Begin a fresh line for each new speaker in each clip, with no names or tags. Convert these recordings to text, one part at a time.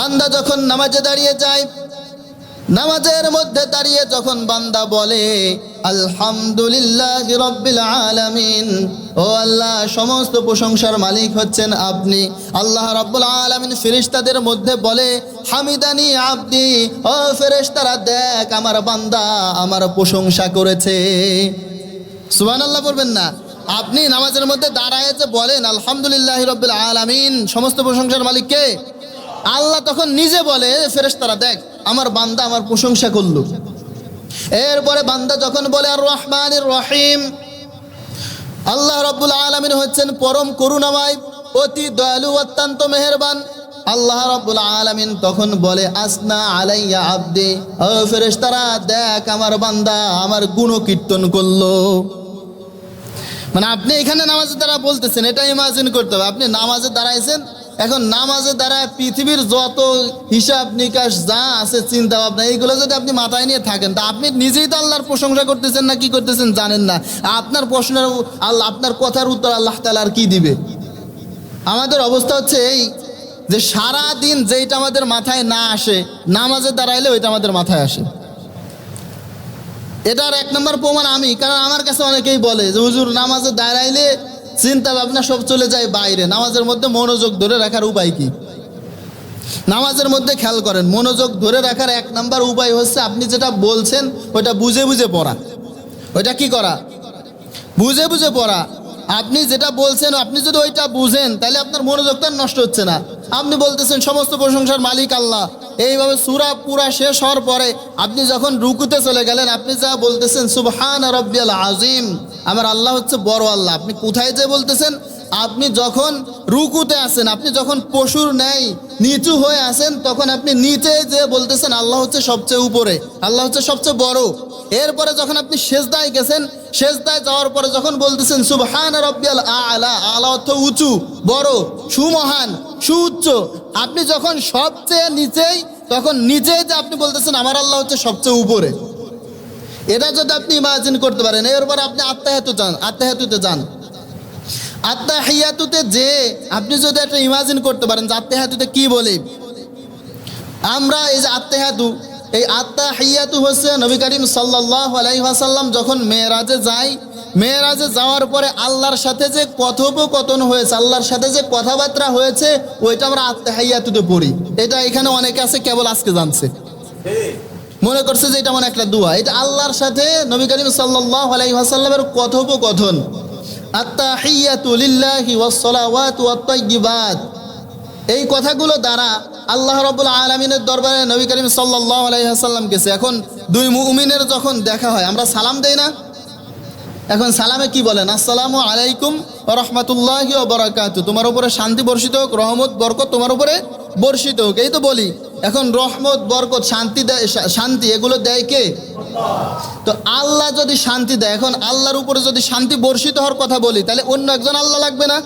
বান্দা যখন নামাজে দাঁড়িয়ে যায়, নামাজের মধ্যে দাঁড়িয়ে যখন বান্দা বলে, আলহামদুলিল্লাহ রব্বিল আলামিন। ও আল্লাহ, সমস্ত প্রশংসার মালিক হচ্ছেন আপনি। আল্লাহ রব্বুল আলামিন ফেরেশতাদের মধ্যে বলে, হামিদানি আব্দি, ও ফেরেশতারা দেখ, আমার বান্দা আমার প্রশংসা করেছে। সুবহানাল্লাহ বলবেন না। আপনি নামাজের মধ্যে দাঁড়ায় যে বলেন, আলহামদুলিল্লাহ রব্বিল আলামিন। সমস্ত প্রশংসার মালিক কে? আল্লাহ তখন নিজে বলে ফেরেশতারা, দেখ, আমার বান্দা আমার প্রশংসা করল। এরপরে বান্দা যখন বলে আর রহমান রহিম। আল্লাহ রব্বুল আলমিন হচ্ছেন পরম করুণাময়, অতি দয়ালু, অত্যন্ত মেহেরবান। আল্লাহ রব্বুল আলমিন তখন বলে, আসনা আলাইয়া আব্দি। ও ফেরেশতারা, দেখ, আমার বান্দা আমার গুণ কীর্তন করল। মানে আপনি এখানে নামাজের দ্বারা বলতেছেন, এটা ইমাজিন করতে হবে। আপনি নামাজে দাঁড়াইছেন এখন নামাজের দ্বারা পৃথিবীর যত হিসাব নিকাশ যা আছে চিন্তা ভাবনা এইগুলো যদি আপনি মাথায় নিয়ে থাকেন, তা আপনি নিজেই তো আল্লাহর প্রশংসা করতেছেন না, কি করতেছেন জানেন না। আপনার প্রশ্নের আল্লাহ আপনার কথার উত্তর আল্লাহ তালা আর কি দিবে? আমাদের অবস্থা হচ্ছে এই যে সারা দিন যেইটা আমাদের মাথায় না আসে, নামাজে দাঁড়াইলে ওইটা আমাদের মাথায় আসে। এটার এক নম্বর প্রমাণ আমি, কারণ আমার কাছে অনেকেই বলে যে, হুজুর, নামাজে দাঁড়াইলে চিন্তা ভাবনা সব চলে যায় বাইরে। নামাজের মধ্যে মনোযোগ ধরে রাখার উপায় কি? নামাজের মধ্যে খেয়াল করেন, মনোযোগ ধরে রাখার এক নাম্বার উপায় হচ্ছে আপনি যেটা বলছেন ওটা বুঝে বুঝে পড়া। ওইটা কি করা? বুঝে বুঝে পড়া। আপনি যেটা বলছেন, আপনি যদি ওইটা বুঝেন, তাহলে আপনার মনোযোগটা নষ্ট হচ্ছে না। আপনি বলতেছেন, সমস্ত প্রশংসার মালিক আল্লাহ। এইভাবে সুরা পুরা শেষ হওয়ার পরে আপনি যখন রুকুতে চলে গেলেন, আপনি যা বলতেছেন, সুবহান রব্বিয়াল আজিম আমার আল্লাহ হচ্ছে বড় আল্লাহ। আপনি কোথায় যে বলতেছেন, আপনি যখন রুকুতে আছেন, আপনি যখন পশুর ন্যায় নিচু হয়ে আছেন, তখন আপনি নিচে যে বলতেছেন, আল্লাহ হচ্ছে সবচেয়ে উপরে, আল্লাহ হচ্ছে সবচেয়ে বড়। এরপরে যখন আপনি শেষদায় গেছেন শেষদায় যাওয়ার পরে যখন বলতেছেন, সুবহান রব্বিয়াল আলা আলা অর্থ উঁচু, বড়, সুমহান, সুউচ্চ, আপনি যখন সবচেয়ে নিচেই, তখন নিজেই যে আপনি বলতেছেন, আমার আল্লাহ হচ্ছে সবচেয়ে উপরে। এটা যদি আপনি ইমাজিন করতে পারেন, এরপর আপনি আত্মাহেতু যান আত্মাহেতুতে যান। আত্মাহিয়াতুতে যে, আপনি যদি একটা ইমাজিন করতে পারেন যে আত্মাহাতুতে কি বলি? আমরা এই যে আত্মাহাতু এই আত্মাহিয়াতু হচ্ছে নবী করিম সাল্লাহ আলাইহাসাল্লাম যখন মেয়েরাজে যায়, মেয়েরাজে যাওয়ার পরে আল্লাহর সাথে যে কথোপকথন হয়েছে, আল্লাহর সাথে যে কথাবার্তা হয়েছে, ওইটা আমরা আত্মাহিয়াতুতে পড়ি। এটা এখানে অনেকে আছে, কেবল আজকে জানছে। মনে করছে যে এটা মানে একটা দোয়া। এটা আল্লাহর সাথে নবী করিম সাল্লাহ কথোপকথন। এই কথাগুলো দ্বারা আল্লাহ রবুল আলমিনের দরবারে নবী করিম সাল্লাহ গেছে। এখন দুই মুমিনের যখন দেখা হয়, আমরা সালাম দেই না? এখন সালামে কি বলেন? আসসালামু আলাইকুম রহমতুল্লাহ বরাকাত তোমার উপরে শান্তি বর্ষিত হোক, রহমত, বরকত তোমার উপরে বর্ষিত হোক। এই তো বলি। এখন রহমত, বরকত, শান্তি দেয় শান্তি, এগুলো দেয় কে? তো আল্লাহ যদি শান্তি দেয়, এখন আল্লাহর উপরে যদি শান্তি বর্ষিত হওয়ার কথা বলি, তাহলে অন্য একজন আল্লাহ লাগবে না?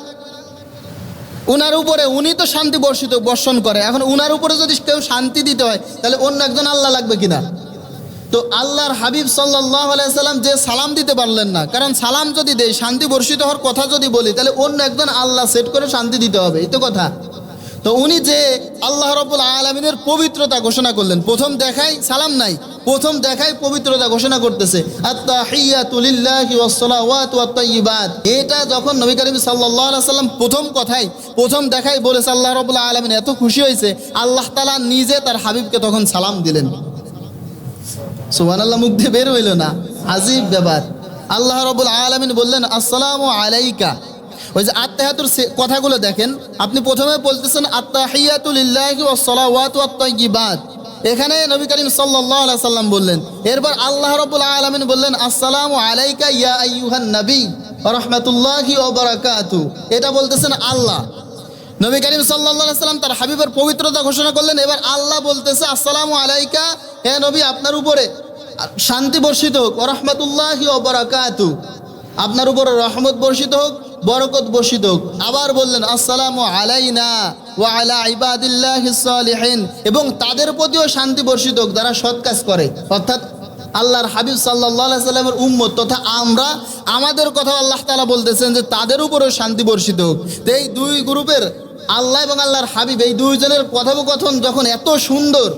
উনার উপরে, উনি তো শান্তি বর্ষিত, বর্ষণ করে। এখন উনার উপরে যদি কেউ শান্তি দিতে হয়, তাহলে অন্য একজন আল্লাহ লাগবে কিনা? তো আল্লাহর হাবিব সাল্লাহ আলাইসাল্লাম যে সালাম দিতে পারলেন না, কারণ সালাম যদি দেয়, শান্তি বর্ষিত হওয়ার কথা যদি বলি, তাহলে অন্য একজন আল্লাহ সেট করে শান্তি দিতে হবে। এই তো কথা। তো উনি যে আল্লাহ রবুল আলমিনের পবিত্রতা ঘোষণা করলেন, প্রথম দেখাই সালাম নাই, প্রথম দেখাই পবিত্রতা ঘোষণা করতেছে। এটা যখন নবী করিম সাল্লাম প্রথম কথাই প্রথম দেখাই বলেছে আল্লাহ রবুল আলমিন, এত খুশি হয়েছে, আল্লাহ তালা নিজে তার হাবিবকে তখন সালাম দিলেন। সুবহানাল্লাহ, মুখ দিয়ে বের হইল না, আজীব ব্যাপার। আল্লাহ রবুল আলমিন বললেন, আসসালামু আলাইকা। ওই যে আত্মাহাতুর কথাগুলো দেখেন, আপনি প্রথমে বলতেছেন আত্তাহিয়াতুলিল্লাহি ওয়াসসালাওয়াতু ওয়াত-তাইয়্যিবাত। এখানে নবী করিম সাল্লাল্লাহু সাল্লাম বললেন, এরপর আল্লাহ রাব্বুল আলামিন বললেন, আসসালামু আলাইকা ইয়া আইয়ুহান নবী রাহমাতুল্লাহি ওয়া বারাকাতু। এটা বলতেছেন আল্লাহ। নবী করিম সাল্লাম তার হাবিবের পবিত্রতা ঘোষণা করলেন, এবার আল্লাহ বলতেছে, আসসালামু আলাইকা, হে নবী, আপনার উপরে শান্তি বর্ষিত হোক, ওয়া রাহমাতুল্লাহি ওয়া বারাকাতু। আপনার উপরে রহমত বর্ষিত হোক বরকত হোক। আবার বললেন, আসসালামু আলাইনা ওয়া আলা ইবাদিল্লাহিস সালিহিন। এবং তাদের প্রতিও শান্তি বর্ষিত হোক, যারা সৎ কাজ করে। অর্থাৎ আল্লাহর হাবিব আলাইহি সাল্লামের উম্মত, তথা আমরা, আমাদের কথা আল্লাহ তালা বলতেছেন যে, তাদের উপরেও শান্তি বর্ষিত হোক। এই দুই গ্রুপের আল্লাহ এবং আল্লাহর হাবিব, এই দুইজনের কথোপকথন যখন এত সুন্দর,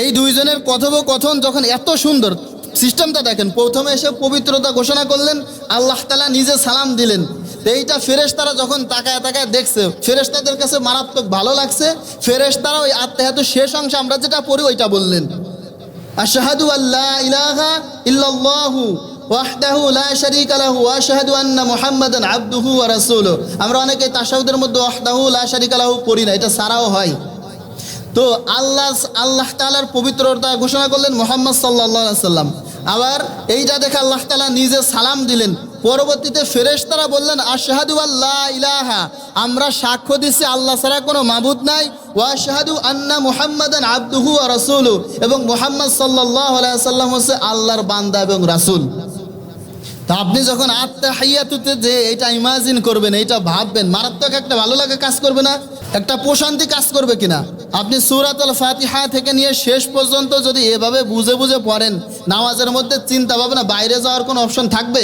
এই দুইজনের কথোপকথন যখন এত সুন্দর সিস্টেমটা দেখেন, প্রথমে এসে পবিত্রতা ঘোষণা করলেন, আল্লাহ তালা নিজে সালাম দিলেন। এইটা ফেরেশতারা যখন তাকায় তাকায় দেখছে, ফেরেশতাদের কাছে মারাত্মক ভালো লাগছে, ফেরেশতারা ওই আত্মাহাত শেষ অংশে আমরা যেটা পড়ি ওইটা বললেন। আশহাদু আল্লাহ ইলাহা ইল্লাল্লাহু ওয়াহদাহু লা শারীকা লাহু ওয়া আশহাদু আন্না মুহাম্মাদান আবদুহু ওয়া রাসূলুহু। আমরা অনেকে তাশাহুদের মধ্যে ওয়াহদাহু লা শারীকা লাহু পড়ি না, এটা সারাও হয়। তো আল্লাহ আল্লাহ তালার পবিত্রতা ঘোষণা করলেন মোহাম্মদ সাল্লাহ সাল্লাম আবার এইটা দেখে আল্লাহ তালা নিজে সালাম দিলেন। পরবর্তীতে ফেরেশতারা বললেন, আশাহাদু আল্লাহ ইলাহা। আমরা সাক্ষ্য দিচ্ছি, আল্লাহ ছাড়া কোনো মাবুদ নাই। ওয়াশাহাদু আন্না মুহাম্মাদান আব্দুহু আর রাসূলু এবং মোহাম্মদ সাল্লাহ সাল্লাম হচ্ছে আল্লাহর বান্দা এবং রাসূল। তা আপনি যখন আত্মা হাইয়াতুতে যে এটা ইমাজিন করবেন এটা ভাববেন, মারাত্মক একটা ভালো লাগা কাজ করবে না? একটা প্রশান্তি কাজ করবে কিনা? আপনি সুরাত আল ফাতিহা থেকে নিয়ে শেষ পর্যন্ত যদি এভাবে বুঝে বুঝে পড়েন, নামাজের মধ্যে চিন্তা ভাবনা, বাইরে যাওয়ার কোনো অপশন থাকবে?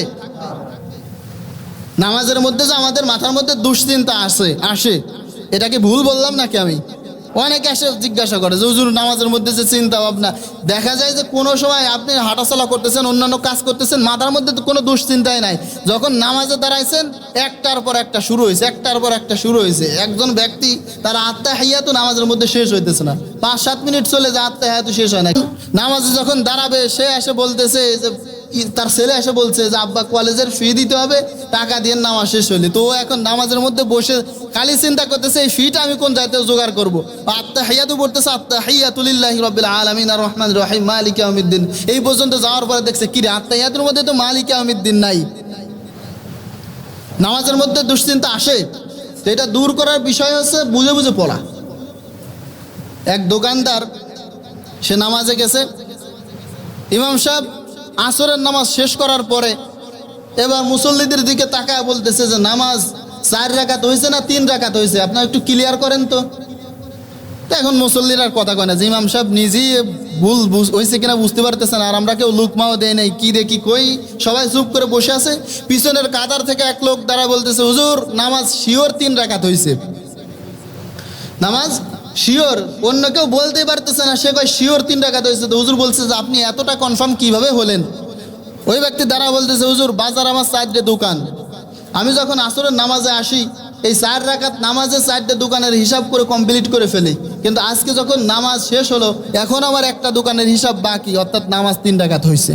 নামাজের মধ্যে যে আমাদের মাথার মধ্যে দুশ্চিন্তা আসে আসে, এটা কি ভুল বললাম নাকি আমি? অনেকে এসে জিজ্ঞাসা করে যে, হুজুর, নামাজের মধ্যে যে চিন্তা ভাবনা দেখা যায় যে কোনো সময় আপনি হাঁটাচলা করতেছেন, অন্যান্য কাজ করতেছেন, মাথার মধ্যে তো কোনো দুশ্চিন্তাই নাই। যখন নামাজে দাঁড়াইছেন, একটার পর একটা শুরু হয়েছে একটার পর একটা শুরু হয়েছে একজন ব্যক্তি, তার আত্মা হাইয়া তো নামাজের মধ্যে শেষ হইতেছে না। পাঁচ সাত মিনিট চলে যে আত্মা হাইয়া তো শেষ হয় না নামাজে যখন দাঁড়াবে, সে এসে বলতেছে যে তার ছেলে এসে বলছে যে, আব্বা, কলেজের ফি দিতে হবে, টাকা দিয়ে নামাজ শেষ হইলে। তো ও এখন নামাজের মধ্যে বসে খালি চিন্তা করতেছে, এই ফিটা আমি কোন জায়গাতে জোগাড় করব? আত্মা হাইয়াতু পড়তেছে আত্মা হাইয়াতুলিল্লাহি রব্বিল আলামিন রহমান রহিম, মালিক আমিদ্দিন এই পর্যন্ত যাওয়ার পরে দেখছে, কি রে আত্মা হাইয়াতুর মধ্যে তো মালিক আমিদ্দিন নাই। নামাজের মধ্যে দুশ্চিন্তা আসে। তো এটা দূর করার বিষয় হচ্ছে বুঝে বুঝে পড়া। এক দোকানদার, সে নামাজে গেছে। ইমাম সাহেব আসরের নামাজ শেষ করার পরে এবার মুসল্লিদের দিকে তাকায় বলতেছে যে, নামাজ চার রাকাত হয়েছে না তিন রাকাত হয়েছে আপনার একটু ক্লিয়ার করেন তো। এখন মুসল্লির আর কথা কয় না। যে ইমাম সাহেব নিজেই ভুল হয়েছে কিনা বুঝতে পারতেছে না। আর আমরা কেউ লুকমাও দেয় নাই, কি কি কই? সবাই চুপ করে বসে আছে। পিছনের কাতার থেকে এক লোক দ্বারা বলতেছে, হুজুর, নামাজ শিওর তিন রাকাত হয়েছে নামাজ শিওর? অন্য কেউ বলতেই পারতেছে না। সে কয়, শিওর তিন রাকাত হয়েছে। তো হুজুর বলছে যে, আপনি এতটা কনফার্ম কীভাবে হলেন? ওই ব্যক্তি দ্বারা বলতেছে, হুজুর, বাজার আমার চারটে দোকান। আমি যখন আসরের নামাজে আসি, এই চার রাকাত নামাজে চারটে দোকানের হিসাব করে কমপ্লিট করে ফেলি। কিন্তু আজকে যখন নামাজ শেষ হলো, এখন আমার একটা দোকানের হিসাব বাকি, অর্থাৎ নামাজ তিন রাকাত হয়েছে।